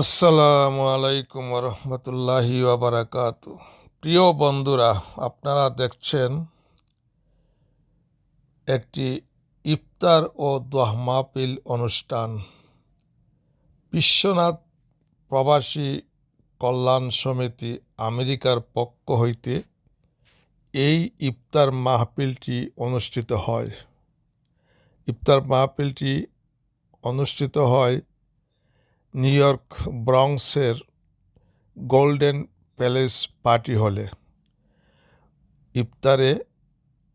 আসসালামু আলাইকুম রহমতুল্লাহি ওবরাকাত প্রিয় বন্ধুরা, আপনারা দেখছেন একটি ইফতার ও দোয়া মাহফিল অনুষ্ঠান। বিশ্বনাথ প্রবাসী কল্যাণ সমিতি আমেরিকার পক্ষ হইতে এই ইফতার মাহফিলটি অনুষ্ঠিত হয়। ইফতার মাহফিলটি অনুষ্ঠিত হয় নিউ ইয়র্ক ব্রংসের গোল্ডেন প্যালেস পার্টি হলে ইফতারে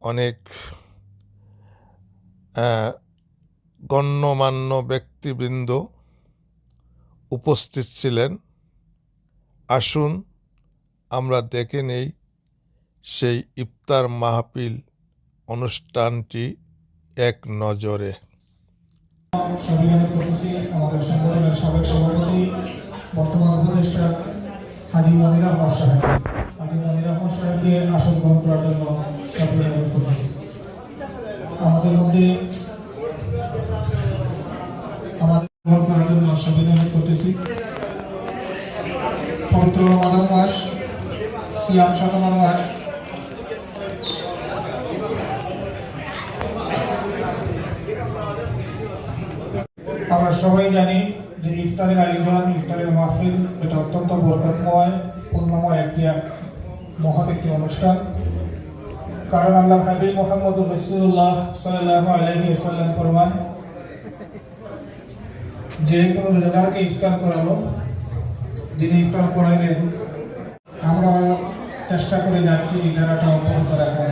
অনেক গণ্যমান্য ব্যক্তিবৃন্দ উপস্থিত ছিলেন। আসুন আমরা দেখে নেই সেই ইফতার মাহফিল অনুষ্ঠানটি এক নজরে। সংবিধানের করতেছি আমাদের সংগঠনের সাবেক সভাপতি, বর্তমান উপদেষ্টা হাজি মনির রহমান সাহেব। হাজি মনির রহমান সাহেবকে আসন গ্রহণ করার জন্য অনুরোধ করতেছি আমাদের মধ্যে আমাদের গ্রহণ করার জন্য অনুরোধ করতেছি। পবিত্র রমাদান মাস, সিয়াম সাধনা মাস আমরা সবাই জানি যে ইফতারের আয়োজন, ইফতারের মাহফিল এটা অত্যন্ত বরকতময়, পূর্ণময় একটি মহৎ একটি অনুষ্ঠান। কারণ আল্লাহ হাবিব মোহাম্মদ রসুল্লাহ সাল্লাহ আলহি সাল্লাম ফরমান, যে কোনো রোজাদারকে ইফতার করালো, যিনি ইফতার করাইলেন, আমরা চেষ্টা করে যাচ্ছি ইদারাটা অব্যাহত রাখার।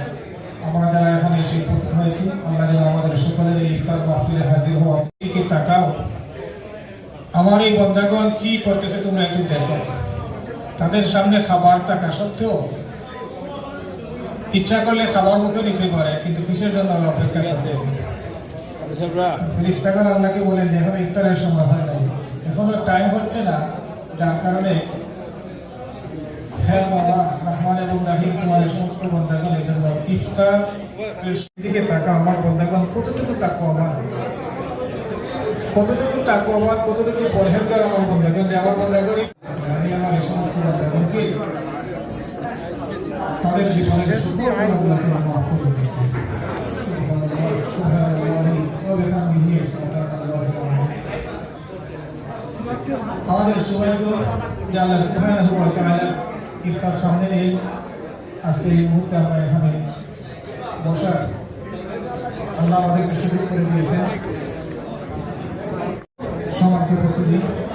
আমরা যারা এখানে এসে উপস্থিত হয়েছি। আল্লাহ যেন আমাদের সকলের এই ইফতার মাহফিলে হাজির হওয়া দিকে তাকাও। আমার এই বন্ধাগণ কি করতেছে তোমরা একটু দেখো। তাদের সামনে খাবার থাকা সত্ত্বেও ইচ্ছা করলে খাবার মুখে নিতে পারে, কিন্তু কিসের জন্য ওরা অপেক্ষা করতেছে? ফিরিস্তাগণ আল্লাহকে বলেন যে, এখন ইফতারের সময় হয় নাই। এখনও টাইম হচ্ছে না, যার কারণে হ্যাঁ মালা রহমান এবং রাহিম তোমার সমস্ত বন্ধাগণ, এই জন্য ইফতার দিকে তাকা আমার বন্ধাগণ, কতটুকু তাকো আমার কতটুকু তাকো আমার কতটুকু পরহেজগার আমার বন্ধাগণ, যে আমার বন্ধাগণ আমি আমার এই সমস্ত বন্ধাগণকে তাদের জীবনের সকল গুণাগুলোকে মাফ করে দিই সুবহানাল্লাহ, সুবহানাল্লাহি, ওয়া বিহামদিহি, সুবহানাল্লাহি আমাদের সবাইকে আল্লাহ সুবহানাহু ওয়া তাআলা ইফতার সামনে নিয়ে আজকে এই মুহূর্তে আমরা এখানে বসার আল্লাহ আমাদেরকে সুযোগ করে দিয়েছেন।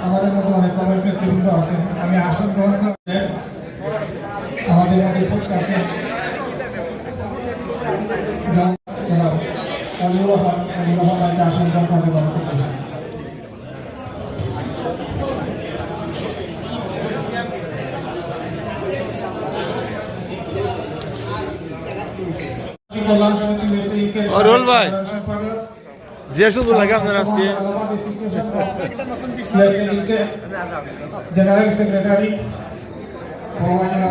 আমাদের মধ্যে অনেক কমেন্ট নেতৃবৃন্দ আছেন। আমি আসন গ্রহণ করছেন আমাদের মধ্যে উপস্থিত আছেন আসন গ্রহণ অরুল ভাই। সাধারণ সম্পাদক যে শুধু লাগে আপনার আজকে জেনারেল সেক্রেটারি ভগবানের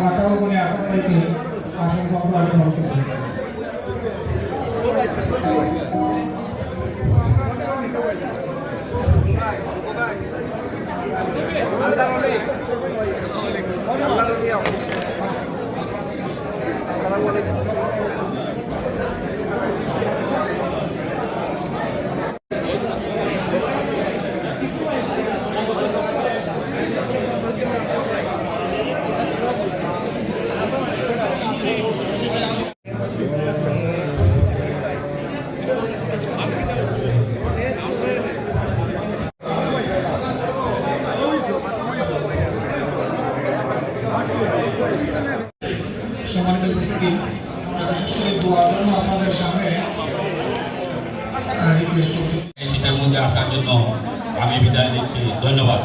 সম্মানিত উপস্থিতি বিশেষ করে দোয়ার জন্য আপনাদের সামনে রিকোয়েস্ট করতেছি। এই শীতের মধ্যে আসার জন্য আমি বিদায় দিচ্ছি ধন্যবাদ।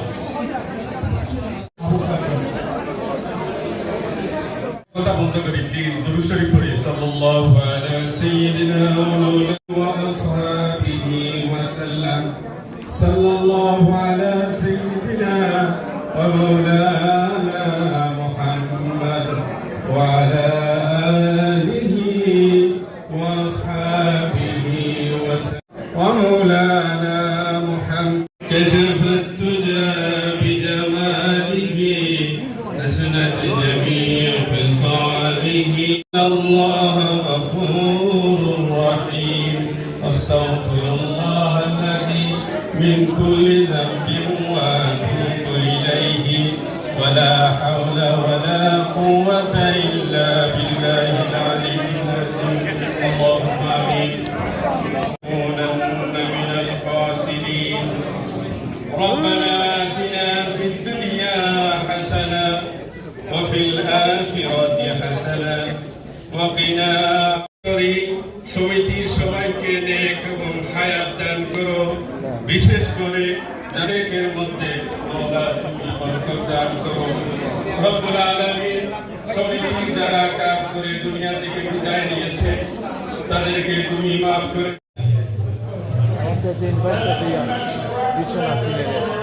কথা বলতে পারি প্লিজ দুরূদ শরীফ সাল্লাল্লাহু আলা সাইয়্যিদিনা ওয়া মাওলানা আসহাবিহি ওয়া সাল্লাম সাল্লাল্লাহু আলা সাইয়্যিদিনা ওয়া মাওলানা مولانا محمد. كشف التجى بجماله حسنت جميع خصاله. الله غفور رحيم. أستغفر الله الذي من كل وفي الآخرة حسنة وقنا করি সমিতির সবাইকে নেক এবং হায়াত দান করো বিশেষ করে যাদের মধ্যে মৌলা তুমি বরকত দান করো রব্বুল আলামিন সমিতির যারা কাজ করে দুনিয়া থেকে বিদায় নিয়েছে তাদেরকে তুমি মাফ করে পঞ্চায়েত বাসটা বিশ্বনাথ সিলেটের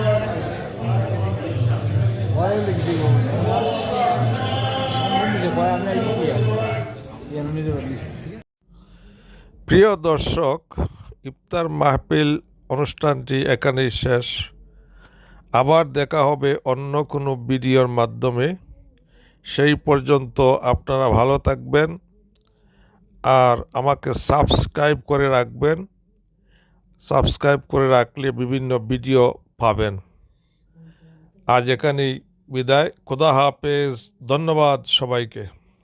প্রিয় দর্শক, ইফতার মাহফিল অনুষ্ঠানটি এখানেই শেষ। আবার দেখা হবে অন্য কোনো ভিডিওর মাধ্যমে। সেই পর্যন্ত আপনারা ভালো থাকবেন আর আমাকে সাবস্ক্রাইব করে রাখবেন। সাবস্ক্রাইব করে রাখলে বিভিন্ন ভিডিও পাবেন। আজ এখানেই বিদায়। খোদা হাফেজ। ধন্যবাদ সবাইকে।